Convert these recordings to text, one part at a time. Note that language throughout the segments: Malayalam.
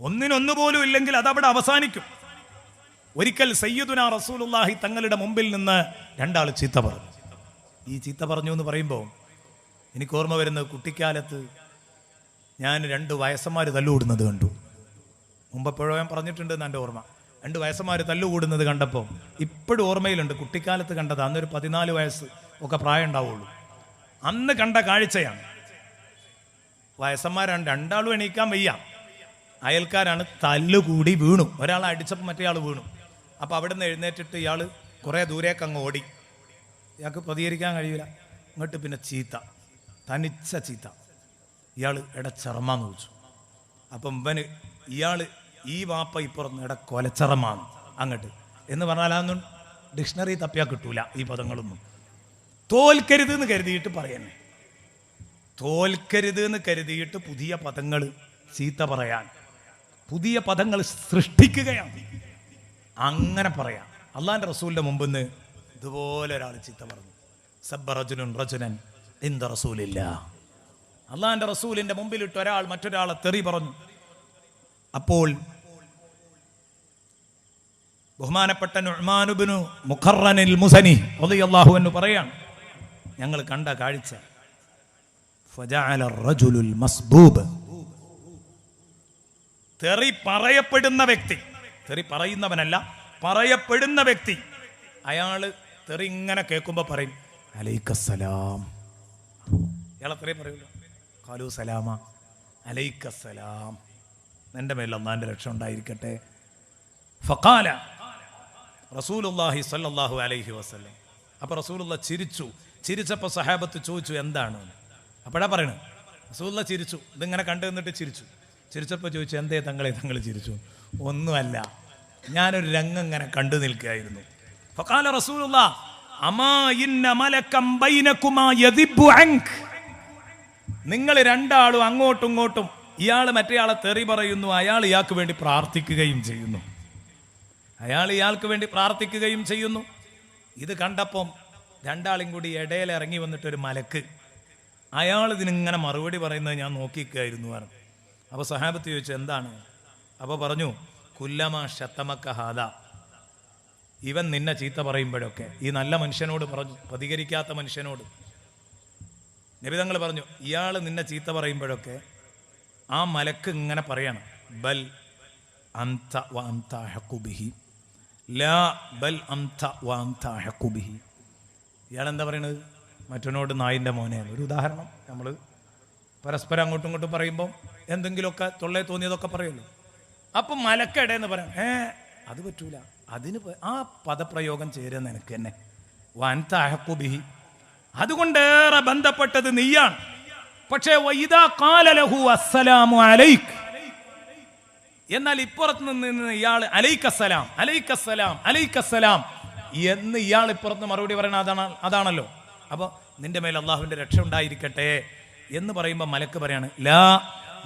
ഒന്നിനൊന്നു പോലും ഇല്ലെങ്കിൽ അതവിടെ അവസാനിക്കും. ഒരിക്കൽ സയ്യിദുന റസൂലുള്ളാഹി തങ്ങളുടെ മുമ്പിൽ നിന്ന് രണ്ടാൾ ചീത്ത പറഞ്ഞു. ഈ ചീത്ത പറഞ്ഞു എന്ന് പറയുമ്പോൾ എനിക്ക് ഓർമ്മ വരുന്നത് കുട്ടിക്കാലത്ത് ഞാൻ രണ്ട് വയസ്സന്മാർ തല്ലുകൂടുന്നത് കണ്ടു. മുമ്പെപ്പോഴോ ഞാൻ പറഞ്ഞിട്ടുണ്ട് എന്ന് എന്റെ ഓർമ്മ. രണ്ട് വയസ്സന്മാർ തല്ലുകൂടുന്നത് കണ്ടപ്പോൾ ഇപ്പോഴും ഓർമ്മയിലുണ്ട്. കുട്ടിക്കാലത്ത് കണ്ടത് അന്നൊരു പതിനാല് വയസ്സ് ഒക്കെ പ്രായം ഉണ്ടാവുള്ളൂ. അന്ന് കണ്ട കാഴ്ചയാണ്. വയസ്സന്മാരാണ് രണ്ടാളും എണീക്കാൻ വയ്യ. അയൽക്കാരാണ് തല്ലുകൂടി വീണു. ഒരാൾ അടിച്ചപ്പോൾ മറ്റേ ആൾ വീണു. അപ്പോൾ അവിടെ നിന്ന് എഴുന്നേറ്റിട്ട് ഇയാൾ കുറേ ദൂരേക്ക് അങ്ങ് ഓടി. ഇയാൾക്ക് പ്രതികരിക്കാൻ കഴിയില്ല. ഇങ്ങോട്ട് പിന്നെ ചീത്ത. തനിച്ച ചീത്ത. ഇയാൾ ഇട ഇടച്ചറമാന്ന് ചോദിച്ചു അപ്പം ഇവന് ഇയാൾ ഈ വാപ്പ ഇപ്പുറത്ത് ഇട കൊലച്ചറമാന്ന് അങ്ങോട്ട്. എന്ന് പറഞ്ഞാൽ അതൊന്നും ഡിക്ഷണറി തപ്പിയാൽ കിട്ടൂല ഈ പദങ്ങളൊന്നും. തോൽക്കരുത് എന്ന് കരുതിയിട്ട് പറയണേ തോൽക്കരുത് എന്ന് കരുതിയിട്ട് പുതിയ പദങ്ങൾ ചീത്ത പറയാൻ പുതിയ പദങ്ങൾ സൃഷ്ടിക്കുകയാണ്. അങ്ങനെ പറയാം. അള്ളാന്റെ റസൂലിന്റെ മുമ്പിൽ നിന്ന് ഇതുപോലെ ഒരാൾ ചീത്ത പറഞ്ഞു സബ്ബ റജുനുൻ റജുനൻ ഇന്ത റസൂലില്ല. അള്ളാന്റെ റസൂലിന്റെ മുമ്പിലിട്ട് ഒരാൾ മറ്റൊരാളെ തെറി പറഞ്ഞു. അപ്പോൾ ബഹുമാനപ്പെട്ട നുഅ്മാനുബിനു മുഖറനിൽ മുസനി അള്ളാഹു എന്ന് പറയാണ് ഞങ്ങൾ കണ്ട കാഴ്ച ഫജഅല റജുലുൽ മസ്ബൂബ്. തെറി പറയപ്പെടുന്ന വ്യക്തി. തെറി പറയുന്നവനല്ല പറയപ്പെടുന്ന വ്യക്തി. അയാൾ തെറി ഇങ്ങനെ കേൾക്കുമ്പോൾ പറയും അലൈക്കസ്സലാം. ഇയാളെ തെറി പറയൂല? കാലു സലാമ. അലൈക്കസ്സലാം. എന്റെ ഒന്നാന്റെ രക്ഷ ഉണ്ടായിരിക്കട്ടെ. ഫക്കാല റസൂലുല്ലാഹി സല്ലാഹു അലൈഹി വസല്ലം. അപ്പോൾ റസൂലുള്ള ചിരിച്ചു. ചിരിച്ചപ്പോൾ സഹാബത്ത് ചോദിച്ചു എന്താണ്? അപ്പോഴാ പറയണത് റസൂലുള്ള ചിരിച്ചു. ഇതിങ്ങനെ കണ്ടു നിന്നിട്ട് ചിരിച്ചു. ചിരിച്ചപ്പോൾ ചോദിച്ചു എന്തേ തങ്ങളെ? തങ്ങൾ ചിരിച്ചു. ഒന്നുമല്ല. ഞാനൊരു രംഗം ഇങ്ങനെ കണ്ടു നിൽക്കുകയായിരുന്നു. ഫക്കാല റസൂലുള്ള നിങ്ങൾ രണ്ടാളും അങ്ങോട്ടും ഇങ്ങോട്ടും ഇയാൾ മറ്റേയാളെ തെറി പറയുന്നു അയാൾ ഇയാൾക്ക് വേണ്ടി പ്രാർത്ഥിക്കുകയും ചെയ്യുന്നു. അയാൾ ഇയാൾക്ക് വേണ്ടി പ്രാർത്ഥിക്കുകയും ചെയ്യുന്നു. ഇത് കണ്ടപ്പം രണ്ടാളും കൂടി ഇടയിൽ ഇറങ്ങി വന്നിട്ടൊരു മലക്ക്. അയാൾ ഇതിനിങ്ങനെ മറുപടി പറയുന്നത് ഞാൻ നോക്കിക്കായിരുന്നു പറഞ്ഞു അപ്പോൾ സഹാബത്ത് ചോദിച്ചു എന്താണ്? അപ്പോൾ പറഞ്ഞു കുല്ലമ ശത്തമക്ക ഹാദ. ഇവൻ നിന്നെ ചീത്ത പറയുമ്പോഴൊക്കെ ഈ നല്ല മനുഷ്യനോട് പറഞ്ഞു പ്രതികരിക്കാത്ത മനുഷ്യനോട്. നിബിതങ്ങൾ പറഞ്ഞു ഇയാൾ നിന്നെ ചീത്ത പറയുമ്പോഴൊക്കെ ആ മലക്ക് ഇങ്ങനെ പറയണം ബൽ അഹഖു ലാ ബൽ അന്ത വ അന്ത അഹഖു ഇയാൾ എന്താ പറയണത്? മറ്റവനോട് നായിന്റെ മോനെ ഒരു ഉദാഹരണം നമ്മൾ പരസ്പരം അങ്ങോട്ടും ഇങ്ങോട്ടും പറയുമ്പോൾ എന്തെങ്കിലുമൊക്കെ തൊള്ളേ തോന്നിയതൊക്കെ പറയുമല്ലോ അപ്പം മലക്കടയെന്ന് പറയാം ഏ അത് പറ്റൂല. അതിന് ആ പദപ്രയോഗം ചേരുന്ന എനിക്ക് തന്നെ വൻ താഹക്കുബിഹി ബിഹി. അതുകൊണ്ടേറെ ബന്ധപ്പെട്ടത് നീയാണ്. പക്ഷേ വൈദാ ഖാല ലഹു അസ്സലാമു അലൈക്. എന്നാൽ ഇപ്പുറത്ത് നിന്ന് ഇയാൾ അലൈക്കസ്സലാം അലൈക്കസ്സലാം അലൈക്കസ്സലാം എന്ന് ഇയാൾ ഇപ്പുറത്ത് മറുപടി പറയണ അതാണ് അതാണല്ലോ. അപ്പോൾ നിന്റെ മേൽ അള്ളാഹുവിന്റെ രക്ഷ ഉണ്ടായിരിക്കട്ടെ. എന്ന് പറയുമ്പോൾ മലക്ക് പറയാണ് ലാ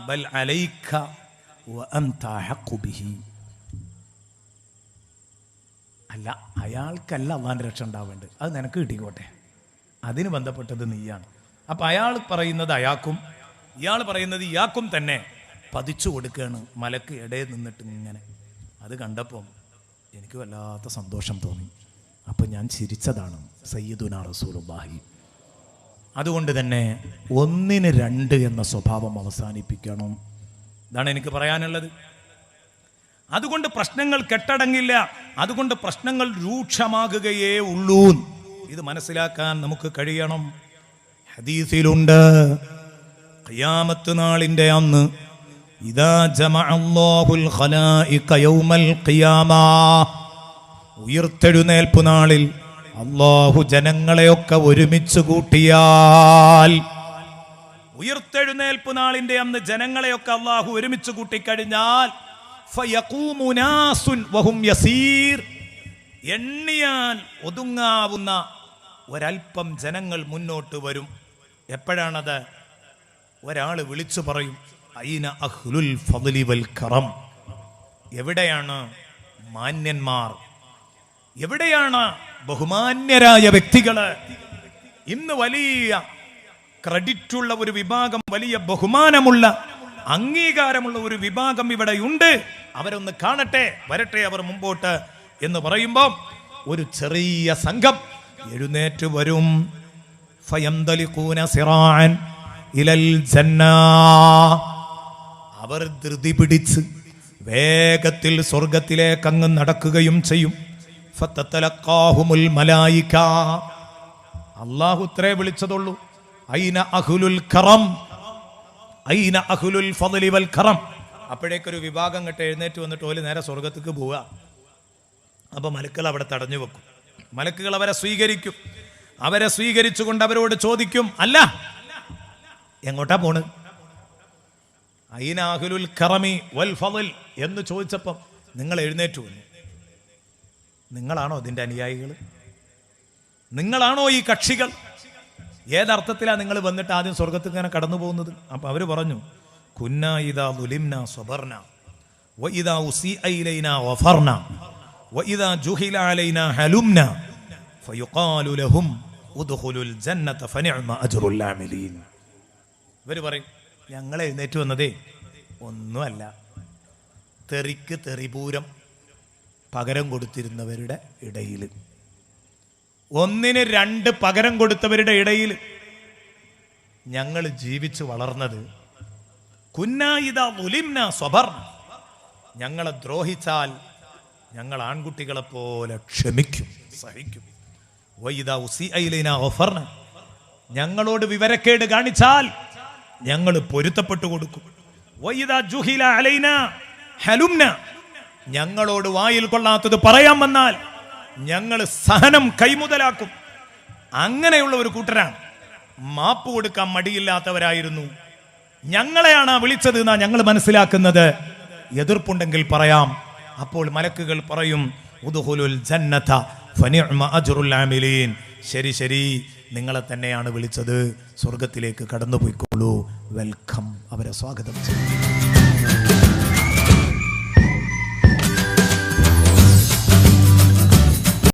ബൽ ബിഹി. അല്ല അയാൾക്കല്ല അള്ളാഹിന്റെ രക്ഷ ഉണ്ടാവേണ്ടത്. അത് നിനക്ക് കിട്ടിക്കോട്ടെ. അതിന് ബന്ധപ്പെട്ടത് നീയാണ്. അപ്പൊ അയാൾ പറയുന്നത് അയാൾക്കും ഇയാൾ പറയുന്നത് ഇയാൾക്കും തന്നെ പതിച്ചു കൊടുക്കുകയാണ് മലക്ക് ഇടയിൽ നിന്നിട്ട് ഇങ്ങനെ. അത് കണ്ടപ്പം എനിക്ക് വല്ലാത്ത സന്തോഷം തോന്നി. അപ്പം ഞാൻ ചിരിച്ചതാണ്. സയ്യിദുന റസൂലുള്ളാഹി. അതുകൊണ്ട് തന്നെ ഒന്നിന് രണ്ട് എന്ന സ്വഭാവം അവസാനിപ്പിക്കണം. ഇതാണ് എനിക്ക് പറയാനുള്ളത്. അതുകൊണ്ട് പ്രശ്നങ്ങൾ കെട്ടടങ്ങില്ല. അതുകൊണ്ട് പ്രശ്നങ്ങൾ രൂക്ഷമാകുകയേ ഉള്ളൂ ഇത് മനസ്സിലാക്കാൻ നമുക്ക് കഴിയണം. ഹദീസിലുണ്ട് ഖിയാമത്ത് അന്ന് ജമഅല്ലാഹുൽ ഖലായിക യൗമൽ ഖിയാമ. ഉയർത്തെഴുന്നേൽപ്പ് നാളിൽ അള്ളാഹു ജനങ്ങളെയൊക്കെ ഒരുമിച്ച് കൂട്ടിയാൽ ഉയർത്തെഴുന്നേൽപ്പ് നാളിന്റെ അന്ന് ജനങ്ങളെയൊക്കെ അള്ളാഹു ഒരുമിച്ച് കൂട്ടിക്കഴിഞ്ഞാൽ എണ്ണിയാൽ ഒതുങ്ങാവുന്ന ഒരൽപ്പം ജനങ്ങൾ മുന്നോട്ട് വരും. എപ്പോഴാണത്? ഒരാൾ വിളിച്ചു പറയും അയിന അഹ്ലുൽ ഫദ്ലി വൽ കറം? എവിടെയാണ് മാന്യന്മാർ? എവിടെയാണ് ബഹുമാന്യരായ വ്യക്തികൾ? ഇന്ന് വലിയ ക്രെഡിറ്റുള്ള ഒരു വിഭാഗം വലിയ ബഹുമാനമുള്ള അംഗീകാരമുള്ള ഒരു വിഭാഗം ഇവിടെ ഉണ്ട് അവരൊന്ന് കാണട്ടെ വരട്ടെ അവർ മുമ്പോട്ട് എന്ന് പറയുമ്പോൾ ഒരു ചെറിയ സംഘം എഴുന്നേറ്റ് വരും. സിറാൻ ഇലൽ അവർ ധൃതി പിടിച്ച് വേഗത്തിൽ സ്വർഗത്തിലേക്ക് അങ്ങ് നടക്കുകയും ചെയ്യും. മലായിക. അള്ളാഹു ഇത്രേ വിളിച്ചതുള്ളൂ. ഐന അഹുലുൽ കറം. ഐന അഹുലുൽ ഫദലി വൽ കറം. അപ്പോഴേക്കൊരു വിഭാഗം കെട്ട് എഴുന്നേറ്റ് വന്നിട്ട് ഓൽ നേരെ സ്വർഗത്തേക്ക് പോവുക. അപ്പോൾ മലക്കുകൾ അവിടെ തടഞ്ഞു വെക്കും. മലക്കുകൾ അവരെ സ്വീകരിക്കും. അവരെ സ്വീകരിച്ചുകൊണ്ട് അവരോട് ചോദിക്കും അല്ല എങ്ങോട്ടാ പോണ്? ഐനാഹുലുൽ കറമി വൽ ഫദൽ. എന്ന് ചോദിച്ചപ്പം നിങ്ങൾ എഴുന്നേറ്റ് വന്നു. നിങ്ങളാണോ ഇതിന്റെ അനുയായികൾ നിങ്ങളാണോ ഈ കക്ഷികൾ? ഏതർത്ഥത്തിലാണ് നിങ്ങൾ വന്നിട്ട് ആദ്യം സ്വർഗത്തിൽ ഇങ്ങനെ കടന്നു പോകുന്നത് അപ്പൊ അവർ പറഞ്ഞു കുന്ന ഇതാ ദുലിംന സ്വബർന വഇദാ ഉസിഅ ഇലൈനാ വഫർന വഇദാ ജുഹില അലൈനാ ഹലുംന ഫയുഖാലു ഉദ്ഖുലുൽ ജന്നത ഫനിഅമ അജ്റുൽ ആമിലീൻ ഇവർ പറയും ഞങ്ങൾ എഴുന്നേറ്റ് വന്നതേ ഒന്നുമല്ല തെറിക്ക് തെറിപൂരം പകരം കൊടുത്തിരുന്നവരുടെ ഇടയിൽ. ഒന്നിന് രണ്ട് പകരം കൊടുത്തവരുടെ ഇടയിൽ. ഞങ്ങൾ ജീവിച്ചു വളർന്നത്. കുന്നായിത ഉലിംന സ്വഭർ ഞങ്ങളെ ദ്രോഹിച്ചാൽ ഞങ്ങൾ ആൺകുട്ടികളെ പോലെ ക്ഷമിക്കും സഹിക്കും. വൈദ ഉസി ഐലൈന ഞങ്ങളോട് വിവരക്കേട് കാണിച്ചാൽ ഞങ്ങൾ പൊരുത്തപ്പെട്ടു കൊടുക്കും. വൈദ ജുഹില അലൈന ഹലുംന. ഞങ്ങളോട് വായിൽ കൊള്ളാത്തത് പറയാൻ വന്നാൽ ഞങ്ങൾ സഹനം കൈമുതലാക്കും. അങ്ങനെയുള്ള ഒരു കൂട്ടരാണ്. മാപ്പ് കൊടുക്കാൻ മടിയില്ലാത്തവരായിരുന്നു. ഞങ്ങളെയാണ് വിളിച്ചത് എന്നാ ഞങ്ങൾ മനസ്സിലാക്കുന്നത്. എതിർപ്പുണ്ടെങ്കിൽ പറയാം. അപ്പോൾ മലക്കുകൾ പറയും ശരി ശരി. നിങ്ങളെ തന്നെയാണ് വിളിച്ചത്. സ്വർഗത്തിലേക്ക് കടന്നു പോയിക്കോളൂ വെൽക്കം. അവരെ സ്വാഗതം ചെയ്യും